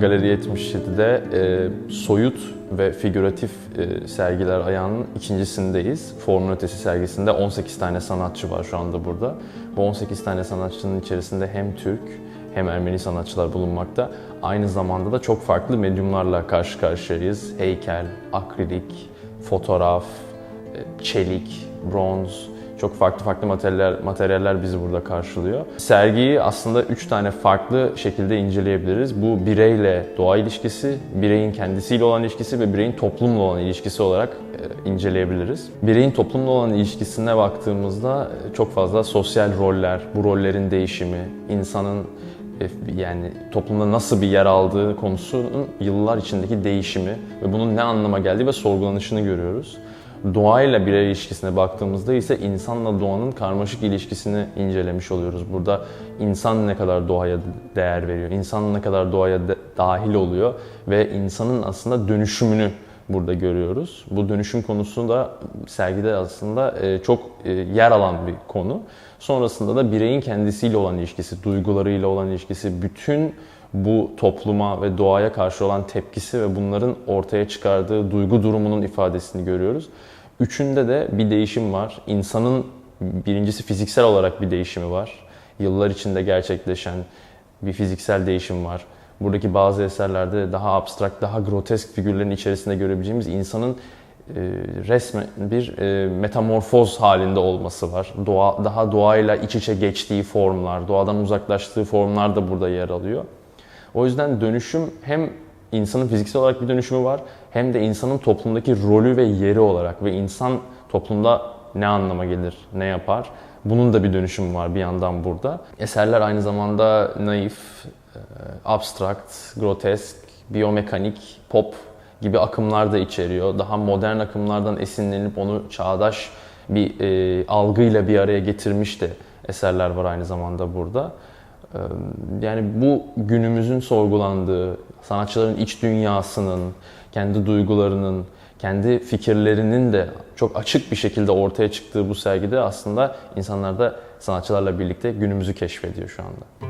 Galeri 77'de e, soyut ve figüratif e, sergiler ayağının ikincisindeyiz. Formun Ötesi sergisinde 18 tane sanatçı var şu anda burada. Bu 18 tane sanatçının içerisinde hem Türk hem Ermeni sanatçılar bulunmakta. Aynı zamanda da çok farklı medyumlarla karşı karşıyayız. Heykel, akrilik, fotoğraf, e, çelik, bronz, çok farklı farklı materyaller, materyaller bizi burada karşılıyor. Sergiyi aslında üç tane farklı şekilde inceleyebiliriz. Bu bireyle doğa ilişkisi, bireyin kendisiyle olan ilişkisi ve bireyin toplumla olan ilişkisi olarak e, inceleyebiliriz. Bireyin toplumla olan ilişkisine baktığımızda e, çok fazla sosyal roller, bu rollerin değişimi, insanın e, yani toplumda nasıl bir yer aldığı konusunun yıllar içindeki değişimi ve bunun ne anlama geldiği ve sorgulanışını görüyoruz. Doğayla birey ilişkisine baktığımızda ise insanla doğanın karmaşık ilişkisini incelemiş oluyoruz. Burada insan ne kadar doğaya değer veriyor, insan ne kadar doğaya de- dahil oluyor ve insanın aslında dönüşümünü burada görüyoruz. Bu dönüşüm konusu da sergide aslında e, çok e, yer alan bir konu. Sonrasında da bireyin kendisiyle olan ilişkisi, duygularıyla olan ilişkisi, bütün bu topluma ve doğaya karşı olan tepkisi ve bunların ortaya çıkardığı duygu durumunun ifadesini görüyoruz. Üçünde de bir değişim var. İnsanın birincisi fiziksel olarak bir değişimi var. Yıllar içinde gerçekleşen bir fiziksel değişim var. Buradaki bazı eserlerde daha abstrakt, daha grotesk figürlerin içerisinde görebileceğimiz insanın e, resmen bir e, metamorfoz halinde olması var. Doğa, daha doğayla iç içe geçtiği formlar, doğadan uzaklaştığı formlar da burada yer alıyor. O yüzden dönüşüm hem insanın fiziksel olarak bir dönüşümü var hem de insanın toplumdaki rolü ve yeri olarak ve insan toplumda ne anlama gelir, ne yapar? Bunun da bir dönüşümü var bir yandan burada. Eserler aynı zamanda naif, e, abstrakt, grotesk, biyomekanik, pop gibi akımlar da içeriyor. Daha modern akımlardan esinlenip onu çağdaş bir e, algıyla bir araya getirmiş de eserler var aynı zamanda burada. Ee, Yani bu günümüzün sorgulandığı, sanatçıların iç dünyasının, kendi duygularının, kendi fikirlerinin de çok açık bir şekilde ortaya çıktığı bu sergide aslında insanlar da sanatçılarla birlikte günümüzü keşfediyor şu anda.